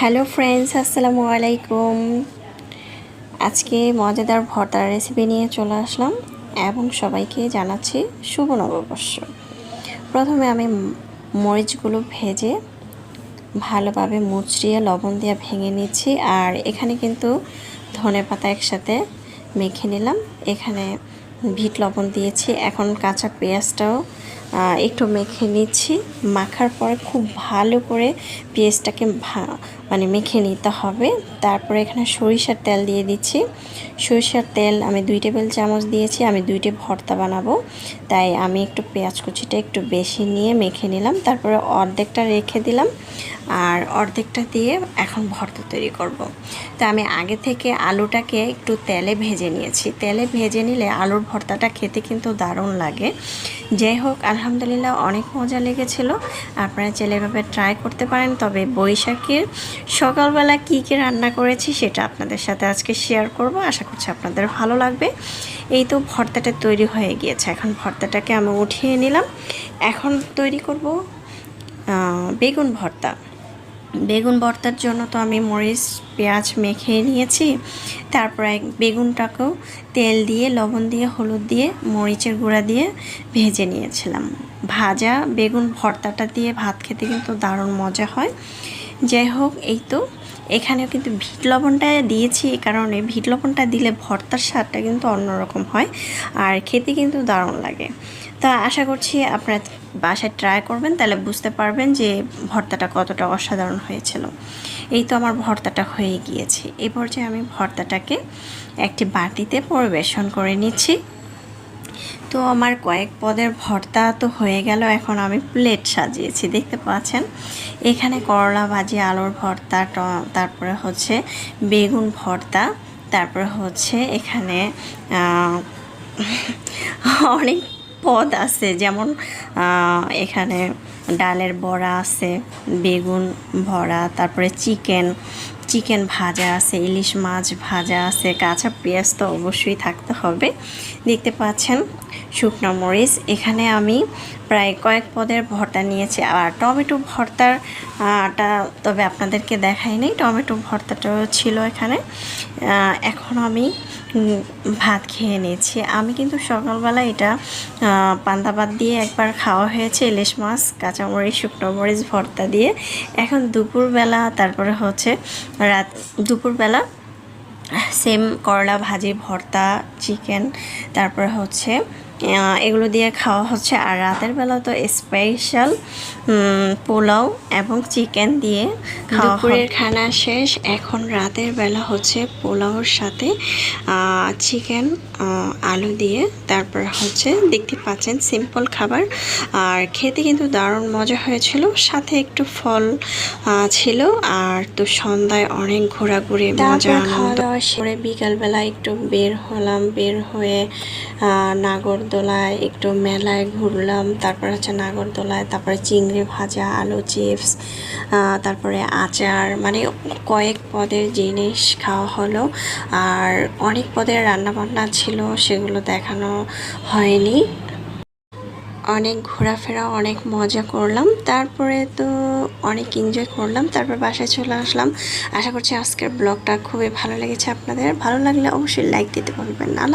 Hello friends, আসসালামু আলাইকুম। আজকে মজাদার ভর্তার রেসিপি নিয়ে চলে আসলাম এবং সবাইকে জানাচ্ছি শুভ নববর্ষ। প্রথমে আমি মরিচগুলো ভেজে ভালোভাবে মুচড়িয়ে লবণ দিয়ে ভেঙে নিচ্ছি আর এখানে কিন্তু ধনে পাতা একসাথে মেখে নিলাম। এখানে ভিট লবণ দিয়েছি। এখন কাঁচা পেঁয়াজটাও একটু মেখে নিচ্ছি। মাখার পরে খুব ভালো করে পেঁয়াজটাকে মানে মেখে নিতে হবে। তারপরে এখানে সরিষার তেল দিয়ে দিচ্ছি। সরিষার তেল আমি দুই টেবিল চামচ দিয়েছি, আমি দুইটে ভর্তা বানাবো। তাই আমি একটু পেঁয়াজ কুচিটা একটু বেশি নিয়ে মেখে নিলাম। তারপরে অর্ধেকটা রেখে দিলাম। আর অর্ধেকটা দিয়ে এখন ভর্তা তৈরি করব। তো আমি আগে থেকে আলুটাকে একটু তেলে ভেজে নিয়েছি। তেলে ভেজে নিলে আলুর ভর্তাটা খেতে কিন্তু দারুণ লাগে। যাই হোক, আলহামদুলিল্লাহ অনেক মজা লেগেছিল। আপনারা চাইলে এভাবে ট্রাই করতে পারেন। তবে বৈশাখের সকালবেলা কী কী রান্না করেছি সেটা আপনাদের সাথে আজকে শেয়ার করব। আশা করছি আপনাদের ভালো লাগবে। এই তো ভর্তাটা তৈরি হয়ে গিয়েছে। এখন ভর্তাটাকে আমি উঠিয়ে নিলাম। এখন তৈরি করব বেগুন ভর্তা। বেগুন ভর্তার জন্য তো আমি মরিচ, পেঁয়াজ মেখে নিয়েছি। তারপরে বেগুনটাকেও তেল দিয়ে, লবণ দিয়ে, হলুদ দিয়ে, মরিচের গুঁড়া দিয়ে ভেজে নিয়েছিলাম। ভাজা বেগুন ভর্তাটা দিয়ে ভাত খেতে কিন্তু দারুণ মজা হয়। যাই হোক, এই তো এখানেও কিন্তু ভিট লবণটা দিয়েছি এই কারণে। ভিট লবণটা দিলে ভর্তার স্বাদটা কিন্তু অন্যরকম হয় আর খেতে কিন্তু দারুণ লাগে। তা আশা করছি আপনারা বাসায় ট্রাই করবেন, তাহলে বুঝতে পারবেন যে ভর্তাটা কতটা অসাধারণ হয়েছিল। এই তো আমার ভর্তাটা হয়ে গিয়েছে। এই পর্যায়ে আমি ভর্তাটাকে একটি বাটিতে পরিবেশন করে নিচ্ছি। তো আমার কয়েক পদের ভর্তা তো হয়ে গেল, এখন আমি প্লেট সাজিয়েছি, দেখতে পাচ্ছেন? এখানে করলা ভাজি, আলুর ভর্তা তারপরে হচ্ছে বেগুন ভর্তা, তারপরে হচ্ছে এখানে অনেক পদ আছে, যেমন এখানে ডালের বড়া আছে, বেগুন ভরা, তারপরে চিকেন চিকেন ভাজা আছে, ইলিশ মাছ ভাজা আছে, কাঁচা পেঁয়াজ তো অবশ্যই থাকতে হবে। দেখতে পাচ্ছেন, শুকনো মরিচ। এখানে আমি প্রায় কয়েক পদের ভর্তা নিয়েছি। আর টমেটো ভর্তাটা তবে আপনাদেরকে দেখাই নেই, টমেটো ভর্তাটাও ছিল এখানে। এখন আমি ভাত খেয়ে নিয়েছি। আমি কিন্তু সকালবেলা এটা পান্তা ভাত দিয়ে একবার খাওয়া হয়েছে, ইলিশ মাছ, কাঁচামরিচ, শুকনো মরিচ ভর্তা দিয়ে। এখন দুপুরবেলা, তারপরে হচ্ছে রাত দুপুরবেলা। সেম করলা ভাজি ভর্তা চিকেন তারপর হচ্ছে এগুলো দিয়ে খাওয়া হচ্ছে। আর রাতের বেলা তো স্পেশাল পোলাও এবং চিকেন দিয়ে খাওয়া দুপুরের খানা শেষ। এখন রাতের বেলা হচ্ছে পোলাওর সাথে চিকেন আলু দিয়ে। তারপর হচ্ছে দেখতে পাচ্ছেন সিম্পল খাবার। আর খেতে কিন্তু দারুণ মজা হয়েছিল। সাথে একটু ফল ছিল। আর তো সন্ধ্যায় অনেক ঘোরাঘুরি মজা খাওয়া দাওয়া করে বিকালবেলা একটু বের হলাম। বের হয়ে নাগরদোলায় একটু মেলায় ঘুরলাম, তারপর হচ্ছে নাগরদোলায় তারপরে চিংড়ি ভাজা, আলু চিপস তারপরে আচার মানে কয়েক পদের জিনিস খাওয়া হলো। আর অনেক পদের রান্নাবান্না ছিল, সেগুলো দেখানো হয়নি। অনেক ঘোরাফেরা, অনেক মজা করলাম। তারপরে তো অনেক এনজয় করলাম, তারপর বাসায় চলে আসলাম। আশা করছি আজকের ব্লগটা খুবই ভালো লেগেছে আপনাদের। ভালো লাগলে অবশ্যই লাইক দিতে বলবেন আল্লাহ